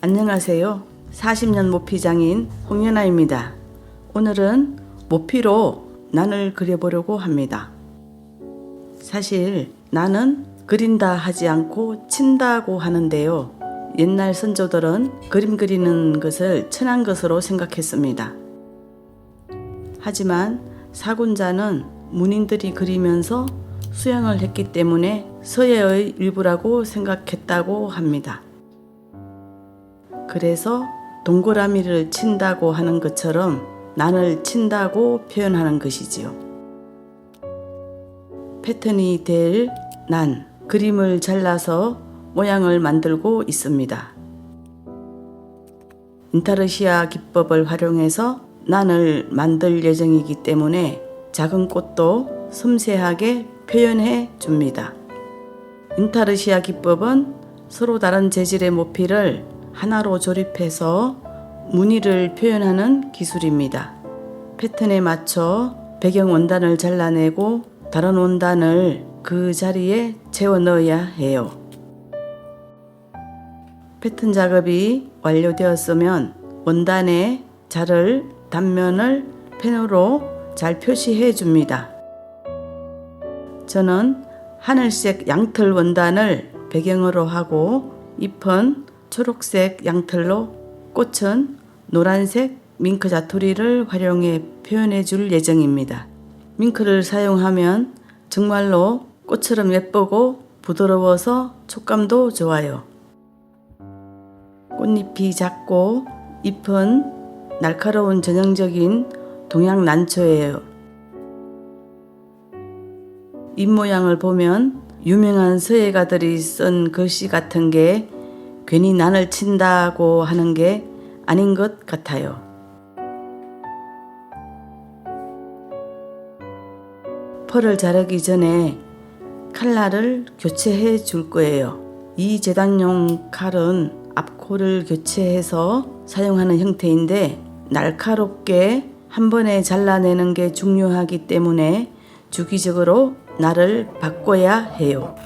안녕하세요. 40년 모피장인 홍연아입니다. 오늘은 모피로 난을 그려보려고 합니다. 사실 나는 그린다 하지 않고 친다고 하는데요. 옛날 선조들은 그림 그리는 것을 천한 것으로 생각했습니다. 하지만 사군자는 문인들이 그리면서 수양을 했기 때문에 서예의 일부라고 생각했다고 합니다. 그래서 동그라미를 친다고 하는 것처럼 난을 친다고 표현하는 것이지요. 패턴이 될 난, 그림을 잘라서 모양을 만들고 있습니다. 인타르시아 기법을 활용해서 난을 만들 예정이기 때문에 작은 꽃도 섬세하게 표현해 줍니다. 인타르시아 기법은 서로 다른 재질의 모피를 하나로 조립해서 무늬를 표현하는 기술입니다. 패턴에 맞춰 배경 원단을 잘라내고 다른 원단을 그 자리에 채워 넣어야 해요. 패턴 작업이 완료되었으면 원단에 자를 단면을 펜으로 잘 표시해 줍니다. 저는 하늘색 양털 원단을 배경으로 하고 잎은 초록색 양털로 꽃은 노란색 밍크 자투리를 활용해 표현해 줄 예정입니다. 밍크를 사용하면 정말로 꽃처럼 예쁘고 부드러워서 촉감도 좋아요. 꽃잎이 작고 잎은 날카로운 전형적인 동양 난초예요. 잎 모양을 보면 유명한 서예가들이 쓴 글씨 같은 게 괜히 난을 친다고 하는 게 아닌 것 같아요. 펄을 자르기 전에 칼날을 교체해 줄 거예요. 이 재단용 칼은 앞코를 교체해서 사용하는 형태인데 날카롭게 한 번에 잘라내는 게 중요하기 때문에 주기적으로 날을 바꿔야 해요.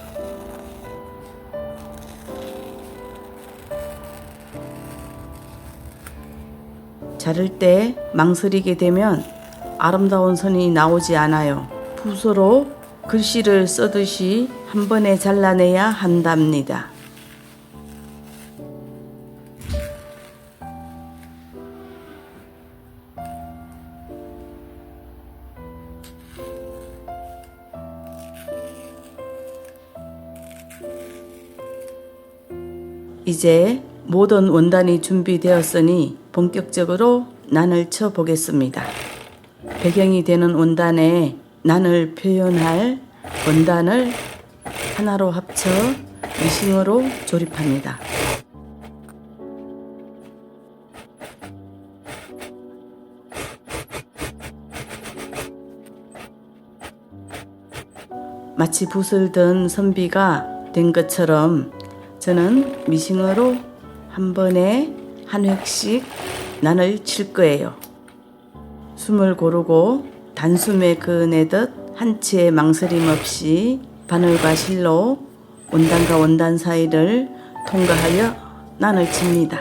자를 때 망설이게 되면 아름다운 선이 나오지 않아요. 붓으로 글씨를 써듯이 한 번에 잘라내야 한답니다. 이제 모든 원단이 준비되었으니 본격적으로 난을 쳐 보겠습니다. 배경이 되는 원단에 난을 표현할 원단을 하나로 합쳐 미싱으로 조립합니다. 마치 붓을 든 선비가 된 것처럼 저는 미싱으로 한 번에 한 획씩 난을 칠 거예요. 숨을 고르고 단숨에 그내듯 한치의 망설임 없이 바늘과 실로 원단과 원단 사이를 통과하여 난을 칩니다.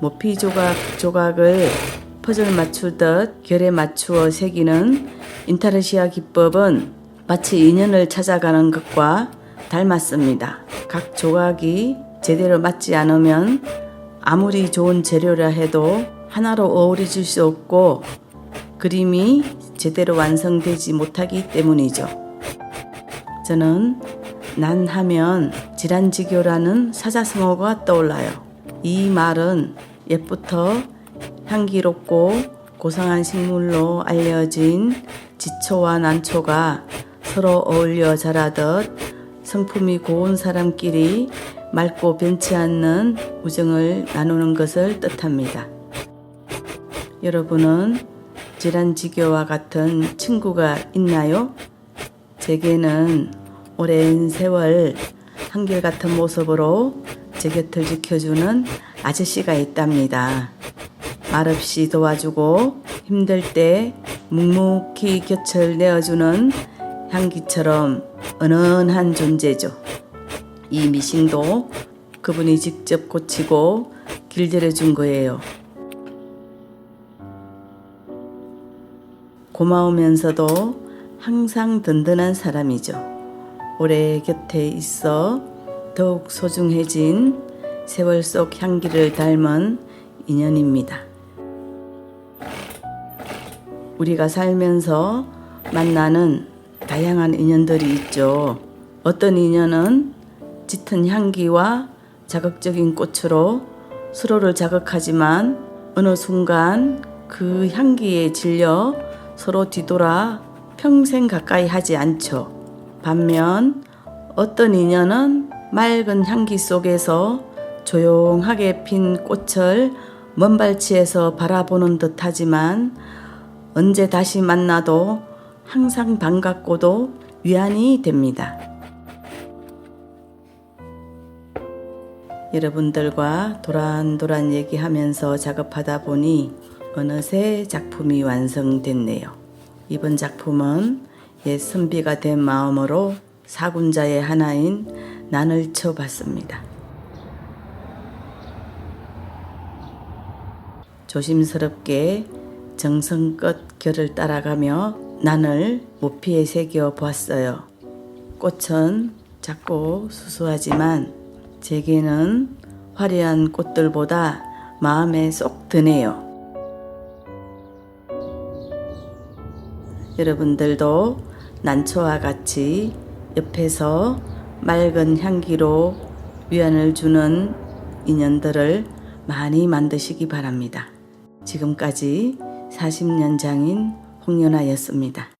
모피 조각 조각을 퍼즐 맞추듯 결에 맞추어 새기는 인타르시아 기법은 마치 인연을 찾아가는 것과 닮았습니다. 각 조각이 제대로 맞지 않으면 아무리 좋은 재료라 해도 하나로 어우러질 수 없고 그림이 제대로 완성되지 못하기 때문이죠. 저는 난 하면 질환지교라는 사자성어가 떠올라요. 이 말은 옛부터 향기롭고 고상한 식물로 알려진 지초와 난초가 서로 어울려 자라듯 성품이 고운 사람끼리 맑고 변치 않는 우정을 나누는 것을 뜻합니다. 여러분은 질환지교와 같은 친구가 있나요? 제게는 오랜 세월 한결같은 모습으로 제 곁을 지켜주는 아저씨가 있답니다. 말없이 도와주고 힘들 때 묵묵히 곁을 내어주는 향기처럼 은은한 존재죠. 이 미싱도 그분이 직접 고치고 길들여 준 거예요. 고마우면서도 항상 든든한 사람이죠. 오래 곁에 있어 더욱 소중해진 세월 속 향기를 닮은 인연입니다. 우리가 살면서 만나는 다양한 인연들이 있죠. 어떤 인연은 짙은 향기와 자극적인 꽃으로 서로를 자극하지만 어느 순간 그 향기에 질려 서로 뒤돌아 평생 가까이 하지 않죠. 반면 어떤 인연은 맑은 향기 속에서 조용하게 핀 꽃을 먼 발치에서 바라보는 듯 하지만 언제 다시 만나도 항상 반갑고도 위안이 됩니다. 여러분들과 도란도란 얘기하면서 작업하다 보니 어느새 작품이 완성됐네요. 이번 작품은 옛 선비가 된 마음으로 사군자의 하나인 난을 쳐봤습니다. 조심스럽게 정성껏 결을 따라가며 난을 모피에 새겨 보았어요. 꽃은 작고 수수하지만 제게는 화려한 꽃들보다 마음에 쏙 드네요. 여러분들도 난초와 같이 옆에서 맑은 향기로 위안을 주는 인연들을 많이 만드시기 바랍니다. 지금까지 40년 장인 홍연아였습니다.